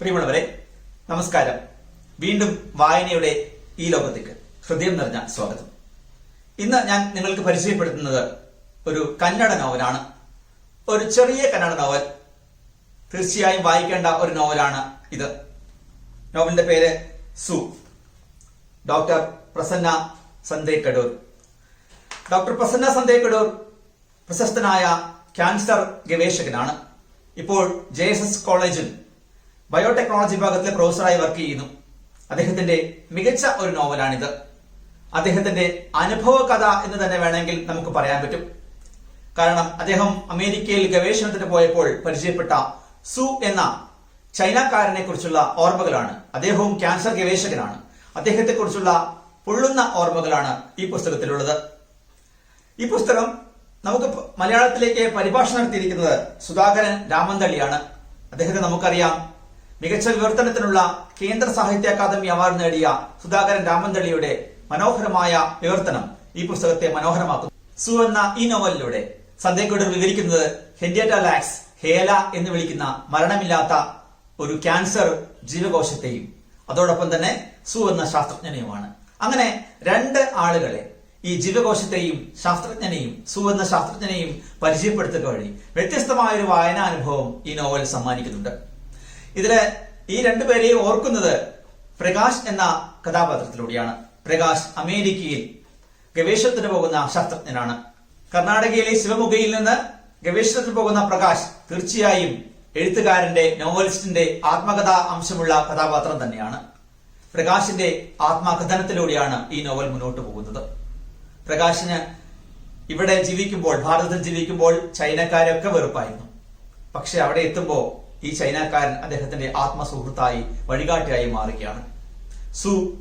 പ്രിയമുള്ളവരെ നമസ്കാരം. വീണ്ടും വായനയുടെ ഈ ലോകത്തേക്ക് ഹൃദയം നിറഞ്ഞ സ്വാഗതം. ഇന്ന് ഞാൻ നിങ്ങൾക്ക് പരിചയപ്പെടുത്തുന്നത് ഒരു കന്നഡ നോവലാണ്. ഒരു ചെറിയ കന്നഡ നോവൽ. തീർച്ചയായും വായിക്കേണ്ട ഒരു നോവലാണ് ഇത്. നോവലിന്റെ പേര് സു. Doctor Prasanna Santhekadur doctor Prasanna Santhekadur പ്രശസ്തനായ ക്യാൻസർ ഗവേഷകനാണ്. ഇപ്പോൾ ജെ എസ് എസ് കോളേജിൽ ബയോടെക്നോളജി വിഭാഗത്തിലെ പ്രൊഫസറായി വർക്ക് ചെയ്യുന്നു. അദ്ദേഹത്തിന്റെ മികച്ച ഒരു നോവലാണിത്. അദ്ദേഹത്തിന്റെ അനുഭവ കഥ എന്ന് തന്നെ വേണമെങ്കിൽ നമുക്ക് പറയാൻ പറ്റും. കാരണം അദ്ദേഹം അമേരിക്കയിൽ ഗവേഷണത്തിന് പോയപ്പോൾ പരിചയപ്പെട്ട സു എന്ന ചൈനക്കാരനെ കുറിച്ചുള്ള ഓർമ്മകളാണ്. അദ്ദേഹവും ക്യാൻസർ ഗവേഷകനാണ്. അദ്ദേഹത്തെ കുറിച്ചുള്ള പൊള്ളുന്ന ഓർമ്മകളാണ് ഈ പുസ്തകത്തിലുള്ളത്. ഈ പുസ്തകം നമുക്ക് മലയാളത്തിലേക്ക് പരിഭാഷ നടത്തിയിരിക്കുന്നത് സുധാകരൻ രാമന്തളിയാണ് അദ്ദേഹത്തെ നമുക്കറിയാം. മികച്ച വിവർത്തനത്തിനുള്ള കേന്ദ്ര സാഹിത്യ അക്കാദമി അവാർഡ് നേടിയ സുധാകരൻ രാമന്തളിയുടെ മനോഹരമായ വിവർത്തനം ഈ പുസ്തകത്തെ മനോഹരമാക്കുന്നു. സു എന്ന ഈ നോവലിലൂടെ സന്ദേഹോടർ വിവരിക്കുന്നത് ഹെൻഡിയറ്റ ലാക്സ് ഹേല എന്ന് വിളിക്കുന്ന മരണമില്ലാത്ത ഒരു ക്യാൻസർ ജീവകോശത്തെയും അതോടൊപ്പം തന്നെ സു എന്ന ശാസ്ത്രജ്ഞനെയുമാണ്. അങ്ങനെ രണ്ട് ആളുകളെ ഈ ജീവകോശത്തെയും ശാസ്ത്രജ്ഞനെയും സു എന്ന ശാസ്ത്രജ്ഞനെയും പരിചയപ്പെടുത്തുക വഴി വ്യത്യസ്തമായ ഒരു വായനാനുഭവം ഈ നോവൽ സമ്മാനിക്കുന്നുണ്ട്. ഇതിൽ ഈ രണ്ടുപേരെയും ഓർക്കുന്നത് പ്രകാശ് എന്ന കഥാപാത്രത്തിലൂടെയാണ്. പ്രകാശ് അമേരിക്കയിൽ ഗവേഷണത്തിന് പോകുന്ന ശാസ്ത്രജ്ഞനാണ്. കർണാടകയിലെ ശിവമുഖയിൽ നിന്ന് ഗവേഷണത്തിന് പോകുന്ന പ്രകാശ് തീർച്ചയായും എഴുത്തുകാരന്റെ നോവലിസ്റ്റിന്റെ ആത്മകഥാ അംശമുള്ള കഥാപാത്രം തന്നെയാണ്. പ്രകാശിന്റെ ആത്മകഥനത്തിലൂടെയാണ് ഈ നോവൽ മുന്നോട്ട് പോകുന്നത്. പ്രകാശിന് ഇവിടെ ജീവിക്കുമ്പോൾ ഭാരതത്തിൽ ജീവിക്കുമ്പോൾ ചൈനക്കാരൊക്കെ വെറുപ്പായിരുന്നു. പക്ഷെ അവിടെ എത്തുമ്പോൾ ഈ ചൈനക്കാരൻ അദ്ദേഹത്തിന്റെ ആത്മസുഹൃത്തായി വഴികാട്ടിയായി മാറുകയാണ്. സു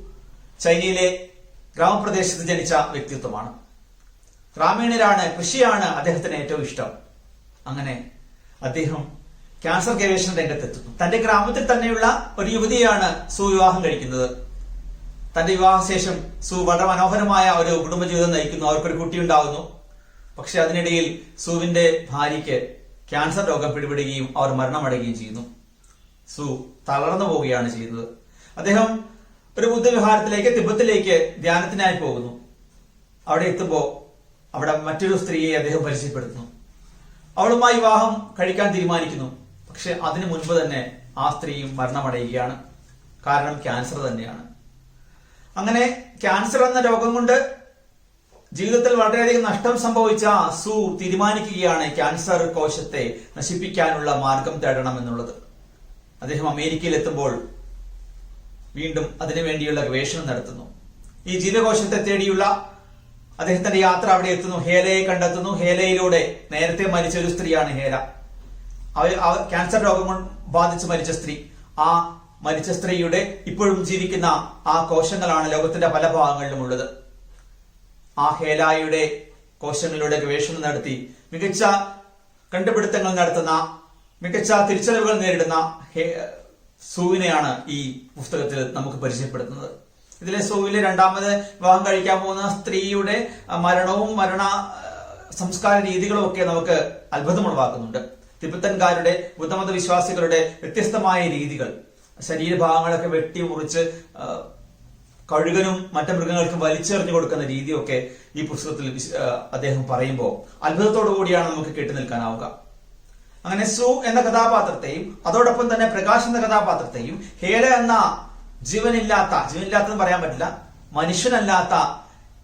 ചൈനയിലെ ഗ്രാമപ്രദേശത്ത് ജനിച്ച വ്യക്തിത്വമാണ്. ഗ്രാമീണരാണ് കൃഷിയാണ് അദ്ദേഹത്തിന് ഏറ്റവും ഇഷ്ടം. അങ്ങനെ അദ്ദേഹം ക്യാൻസർ ഗവേഷണ രംഗത്തെത്തുന്നു. തന്റെ ഗ്രാമത്തിൽ തന്നെയുള്ള ഒരു യുവതിയാണ് സു വിവാഹം കഴിക്കുന്നത്. തന്റെ വിവാഹശേഷം സു വളരെ മനോഹരമായ ഒരു കുടുംബജീവിതം നയിക്കുന്നു. അവർക്കൊരു കുട്ടി ഉണ്ടാകുന്നു പക്ഷെ അതിനിടയിൽ സുവിന്റെ ഭാര്യയ്ക്ക് ക്യാൻസർ രോഗം പിടിപെടുകയും അവർ മരണമടയുകയും ചെയ്യുന്നു. സു തളർന്നു പോവുകയാണ് ചെയ്യുന്നത്. അദ്ദേഹം ഒരു ബുദ്ധവിഹാരത്തിലേക്ക് തിബത്തിലേക്ക് ധ്യാനത്തിനായി പോകുന്നു. അവിടെ എത്തുമ്പോൾ അവിടെ മറ്റൊരു സ്ത്രീയെ അദ്ദേഹം പരിചയപ്പെടുത്തുന്നു. അവളുമായി വിവാഹം കഴിക്കാൻ തീരുമാനിക്കുന്നു. പക്ഷെ അതിനു മുൻപ് തന്നെ ആ സ്ത്രീയും മരണമടയുകയാണ്. കാരണം ക്യാൻസർ തന്നെയാണ്. അങ്ങനെ ക്യാൻസർ എന്ന രോഗം കൊണ്ട് ജീവിതത്തിൽ വളരെയധികം നഷ്ടം സംഭവിച്ച സു തീരുമാനിക്കുകയാണ് ക്യാൻസർ കോശത്തെ നശിപ്പിക്കാനുള്ള മാർഗം തേടണം എന്നുള്ളത് അദ്ദേഹം അമേരിക്കയിൽ എത്തുമ്പോൾ വീണ്ടും അതിനുവേണ്ടിയുള്ള ഗവേഷണം നടത്തുന്നു. ഈ ജീവകോശത്തെ തേടിയുള്ള അദ്ദേഹത്തിന്റെ യാത്ര അവിടെ എത്തുന്നു. ഹേലയെ കണ്ടെത്തുന്നു. ഹേലയിലൂടെ നേരത്തെ മരിച്ച ഒരു സ്ത്രീയാണ് ഹേല. അവ- അവ- ക്യാൻസർ രോഗം ബാധിച്ച് മരിച്ച സ്ത്രീ. ആ മരിച്ച സ്ത്രീയുടെ ഇപ്പോഴും ജീവിക്കുന്ന ആ കോശങ്ങളാണ് ലോകത്തിന്റെ പല ഭാഗങ്ങളിലും ഉള്ളത്. ആ ഹേലായുടെ കോശങ്ങളിലൂടെ ഗവേഷണം നടത്തി മികച്ച കണ്ടുപിടുത്തങ്ങൾ നടത്തുന്ന മികച്ച തിരിച്ചറിവുകൾ നേരിടുന്ന സൂവിനെയാണ് ഈ പുസ്തകത്തിൽ നമുക്ക് പരിചയപ്പെടുത്തുന്നത്. ഇതിലെ സൂവിലെ രണ്ടാമത് വിവാഹം കഴിക്കാൻ പോകുന്ന സ്ത്രീയുടെ മരണവും മരണ സംസ്കാര രീതികളും ഒക്കെ നമുക്ക് അത്ഭുതമുളവാക്കുന്നുണ്ട്. തിബത്തൻകാരുടെ ബുദ്ധമത വിശ്വാസികളുടെ വ്യത്യസ്തമായ രീതികൾ ശരീരഭാഗങ്ങളൊക്കെ വെട്ടി മുറിച്ച് കഴുകനും മറ്റു മൃഗങ്ങൾക്കും വലിച്ചെറിഞ്ഞു കൊടുക്കുന്ന രീതിയൊക്കെ ഈ പുസ്തകത്തിൽ അദ്ദേഹം പറയുമ്പോൾ അത്ഭുതത്തോടു കൂടിയാണ് നമുക്ക് കേട്ടു നിൽക്കാനാവുക. അങ്ങനെ സു എന്ന കഥാപാത്രത്തെയും അതോടൊപ്പം തന്നെ പ്രകാശ് എന്ന കഥാപാത്രത്തെയും ഹേല എന്ന ജീവനില്ലാത്ത ജീവനില്ലാത്തെന്ന് പറയാൻ പറ്റില്ല മനുഷ്യനല്ലാത്ത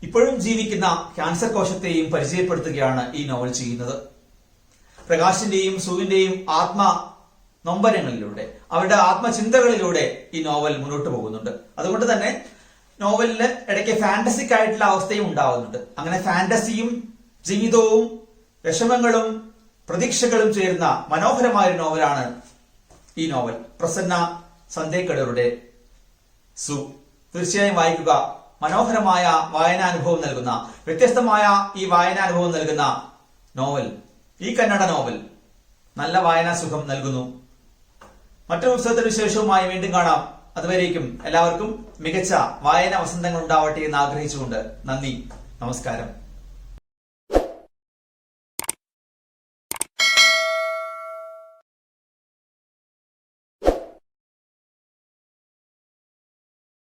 ഇപ്പോഴും ജീവിക്കുന്ന ക്യാൻസർ കോശത്തെയും പരിചയപ്പെടുത്തുകയാണ് ഈ നോവൽ ചെയ്യുന്നത്. പ്രകാശിന്റെയും സുവിന്റെയും ആത്മ നൊമ്പരങ്ങളിലൂടെ അവരുടെ ആത്മചിന്തകളിലൂടെ ഈ നോവൽ മുന്നോട്ട് പോകുന്നുണ്ട്. അതുകൊണ്ട് തന്നെ നോവലിൽ ഇടയ്ക്ക് ഫാന്റസിക് ആയിട്ടുള്ള അവസ്ഥയും ഉണ്ടാവുന്നുണ്ട്. അങ്ങനെ ഫാന്റസിയും ജീവിതവും വിഷമങ്ങളും പ്രതീക്ഷകളും ചേരുന്ന മനോഹരമായ നോവലാണ് ഈ നോവൽ. പ്രസന്ന സന്ദേക്കടറുടെ സു. തീർച്ചയായും വായിക്കുക. മനോഹരമായ വായനാനുഭവം നൽകുന്ന വ്യത്യസ്തമായ ഈ വായനാനുഭവം നൽകുന്ന നോവൽ. ഈ കന്നഡ നോവൽ. നല്ല വായനാസുഖം നൽകുന്നു. മറ്റൊരു പുസ്തകത്തിന് വിശേഷവുമായി വീണ്ടും കാണാം. അതുവരേക്കും എല്ലാവർക്കും മികച്ച വായന വസന്തങ്ങൾ ഉണ്ടാവട്ടെ എന്ന് ആഗ്രഹിച്ചുകൊണ്ട് നന്ദി നമസ്കാരം.